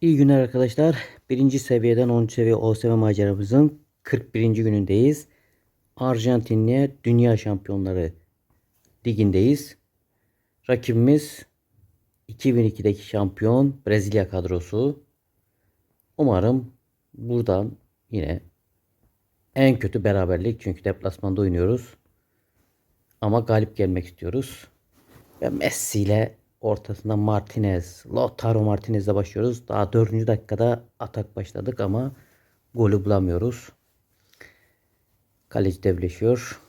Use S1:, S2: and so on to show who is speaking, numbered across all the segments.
S1: İyi günler arkadaşlar. Birinci seviyeden 10. seviye OSM maceramızın 41. günündeyiz. Arjantin'le Dünya Şampiyonları Ligi'ndeyiz. Rakibimiz 2002'deki şampiyon Brezilya kadrosu. Umarım buradan yine en kötü beraberlik çünkü deplasmanda oynuyoruz. Ama galip gelmek istiyoruz. Ve Messi ile ortasında Martinez, Lautaro Martinez'le başlıyoruz. Daha 4. dakikada atak başladık ama golü bulamıyoruz. Kaleci devleşiyor.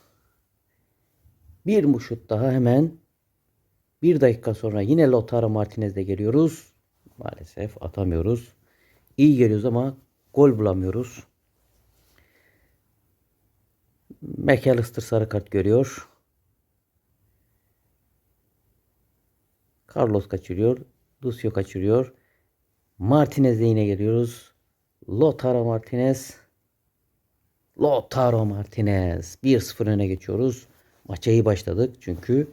S1: Bir şut daha hemen bir dakika sonra yine Lautaro Martinez'le geliyoruz. Maalesef atamıyoruz. İyi geliyoruz ama gol bulamıyoruz. McAllister sarı kart görüyor. Carlos kaçırıyor. Lucio kaçırıyor. Martinez'le yine geliyoruz. Lautaro Martinez. Lautaro Martinez. 1-0 öne geçiyoruz. Maça iyi başladık çünkü.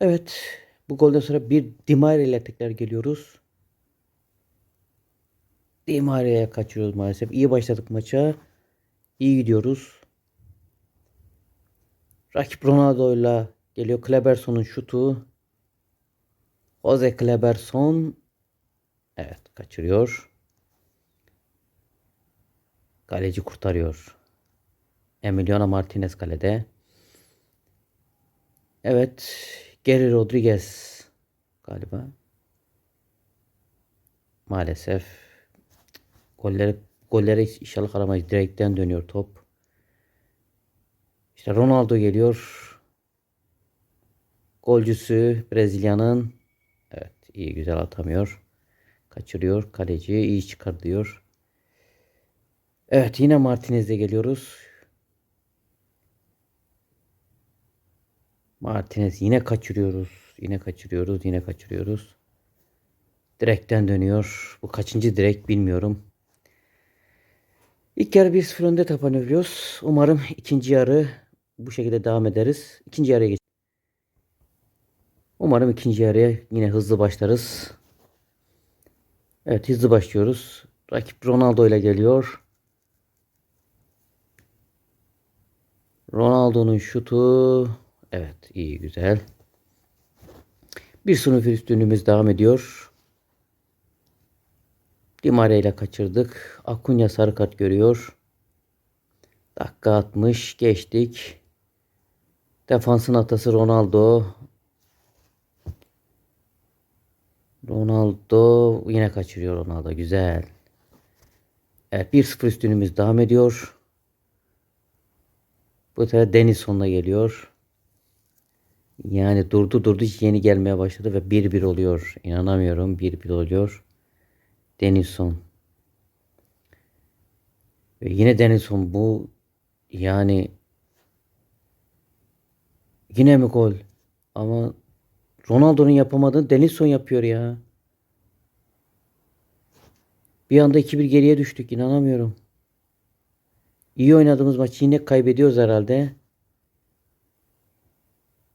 S1: Evet. Bu golden sonra bir Di Maria ile tekrar geliyoruz. Di Maria'ya kaçırıyoruz maalesef. İyi başladık maça. İyi gidiyoruz. Rakip Ronaldo ile geliyor. Kleberson'un şutu. Jose Kleberson evet kaçırıyor. Kaleci kurtarıyor. Emiliano Martinez kalede. Evet. Geri Rodriguez galiba. Maalesef golleri golleri inşallah aramayız. Direkten dönüyor top. İşte Ronaldo geliyor. Golcüsü Brezilya'nın iyi güzel atamıyor. Kaçırıyor. Kaleci iyi çıkar diyor. Evet yine Martinez'e geliyoruz. Martinez yine kaçırıyoruz. Yine kaçırıyoruz. Yine kaçırıyoruz. Direkten dönüyor. Bu kaçıncı direk bilmiyorum. İlk yarı 1-0 önde tapanıyoruz. Umarım ikinci yarı bu şekilde devam ederiz. İkinci yarıya geç. Umarım ikinci yarıya yine hızlı başlarız. Evet hızlı başlıyoruz. Rakip Ronaldo ile geliyor. Ronaldo'nun şutu. Evet iyi güzel. Bir sınıf üstünlüğümüz devam ediyor. Di Maria ile kaçırdık. Akunya sarı kart görüyor. Dakika 60 geçtik. Defansın atası Ronaldo. Ronaldo yine kaçırıyor Ronaldo. Güzel. Evet 1-0 üstünümüz devam ediyor. Bu sefer Denizon'la geliyor. Yani durdu durdu yeni gelmeye başladı ve 1-1 oluyor. İnanamıyorum 1-1 oluyor. Denizson. Ve yine Denizson bu yani yine mi gol? Ama Ronaldo'nun yapamadığını Denilson yapıyor ya. Bir anda 2-1 geriye düştük. inanamıyorum. İyi oynadığımız maçı yine kaybediyoruz herhalde.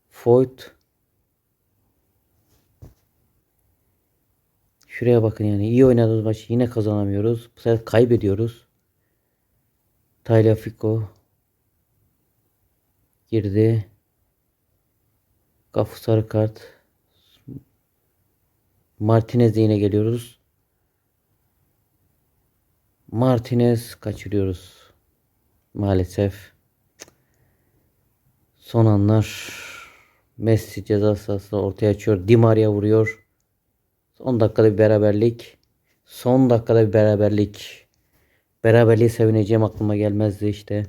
S1: Foyt. Şuraya bakın yani. iyi oynadığımız maçı yine kazanamıyoruz. Bu sefer kaybediyoruz. Tagliafico girdi. Kafu sarı kart. Martinez'e yine geliyoruz. Martinez kaçırıyoruz. Maalesef. Son anlar Messi ceza sahasını ortaya açıyor. Di Maria vuruyor. Son dakikada bir beraberlik. Son dakikada bir beraberlik. Beraberliği sevineceğim aklıma gelmezdi işte.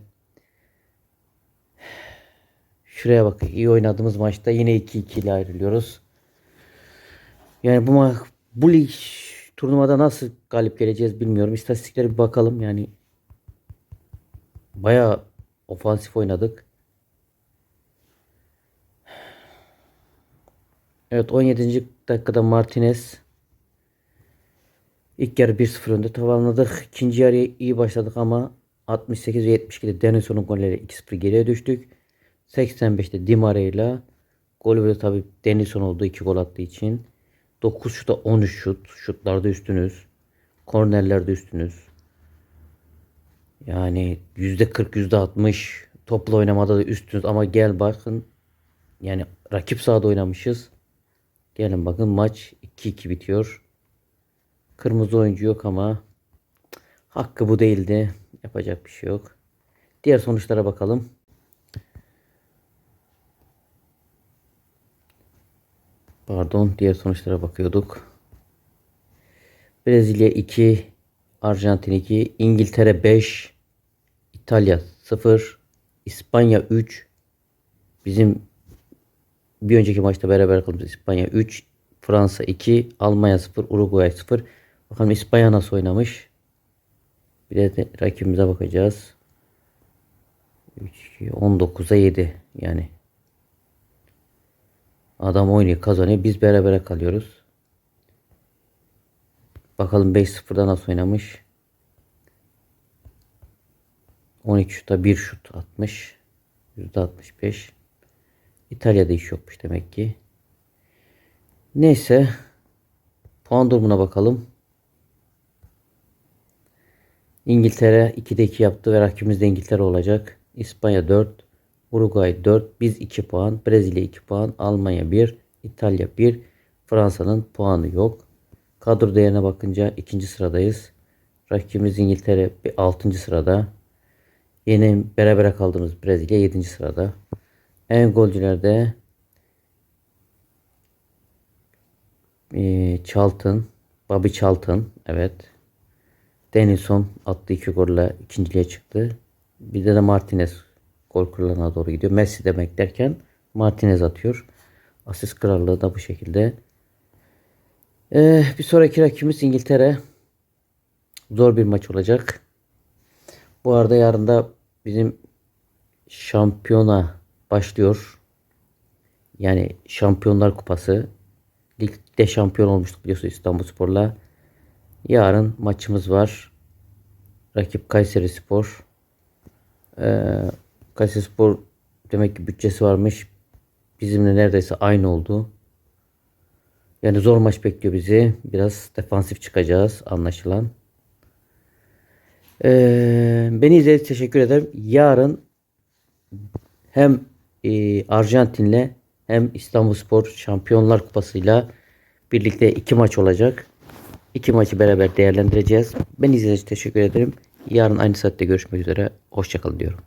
S1: Şuraya bak. iyi oynadığımız maçta yine 2-2 ile ayrılıyoruz. Yani bu bu lig turnuvada nasıl galip geleceğiz bilmiyorum. İstatistiklere bir bakalım yani. Baya ofansif oynadık. Evet 17. dakikada Martinez ilk yarı 1-0 önde tamamladık. İkinci yarıya iyi başladık ama 68 ve 72'de Denison'un golleri 2-0 geriye düştük. 85'te Di Maria ile gol ve tabi Denison oldu iki gol attığı için. 9 şuta 13 şut. Şutlarda üstünüz. Kornerlerde üstünüz. Yani %40 %60 toplu oynamada da üstünüz ama gel bakın yani rakip sahada oynamışız. Gelin bakın maç 2-2 bitiyor. Kırmızı oyuncu yok ama hakkı bu değildi. Yapacak bir şey yok. Diğer sonuçlara bakalım. Pardon, diğer sonuçlara bakıyorduk. Brezilya 2, Arjantin 2, İngiltere 5, İtalya 0, İspanya 3. Bizim bir önceki maçta beraber kaldığımız İspanya 3, Fransa 2, Almanya 0, Uruguay 0. Bakalım İspanya nasıl oynamış. Bir de, rakibimize bakacağız. 3, 19'a 7 yani. Adam oynuyor kazanıyor. Biz berabere kalıyoruz. Bakalım 5-0'da nasıl oynamış. 12 şuta 1 şut atmış. %65. İtalya'da iş yokmuş demek ki. Neyse. Puan durumuna bakalım. İngiltere 2'de 2 yaptı ve rakibimiz de İngiltere olacak. İspanya 4, Uruguay 4, biz 2 puan, Brezilya 2 puan, Almanya 1, İtalya 1, Fransa'nın puanı yok. Kadro değerine bakınca ikinci sıradayız. Rakibimiz İngiltere 6. sırada. Yeni berabere kaldığımız Brezilya 7. sırada. En golcülerde e, Charlton, Bobby Charlton, evet. Denison attığı iki golle ikinciliğe çıktı. Bir de, de Martinez gol kralına doğru gidiyor. Messi demek derken Martinez atıyor. Asist krallığı da bu şekilde. Ee, bir sonraki rakibimiz İngiltere. Zor bir maç olacak. Bu arada yarın da bizim şampiyona başlıyor. Yani Şampiyonlar Kupası. Ligde şampiyon olmuştuk biliyorsunuz İstanbulspor'la. Yarın maçımız var. Rakip Kayseri Spor. Ee, Kayseri Spor demek ki bütçesi varmış. Bizimle neredeyse aynı oldu. Yani zor maç bekliyor bizi. Biraz defansif çıkacağız anlaşılan. Ee, beni izlediğiniz teşekkür ederim. Yarın hem e, Arjantin'le hem İstanbulspor Şampiyonlar Kupası'yla birlikte iki maç olacak. İki maçı beraber değerlendireceğiz. Ben izlediğiniz teşekkür ederim. Yarın aynı saatte görüşmek üzere. Hoşçakalın diyorum.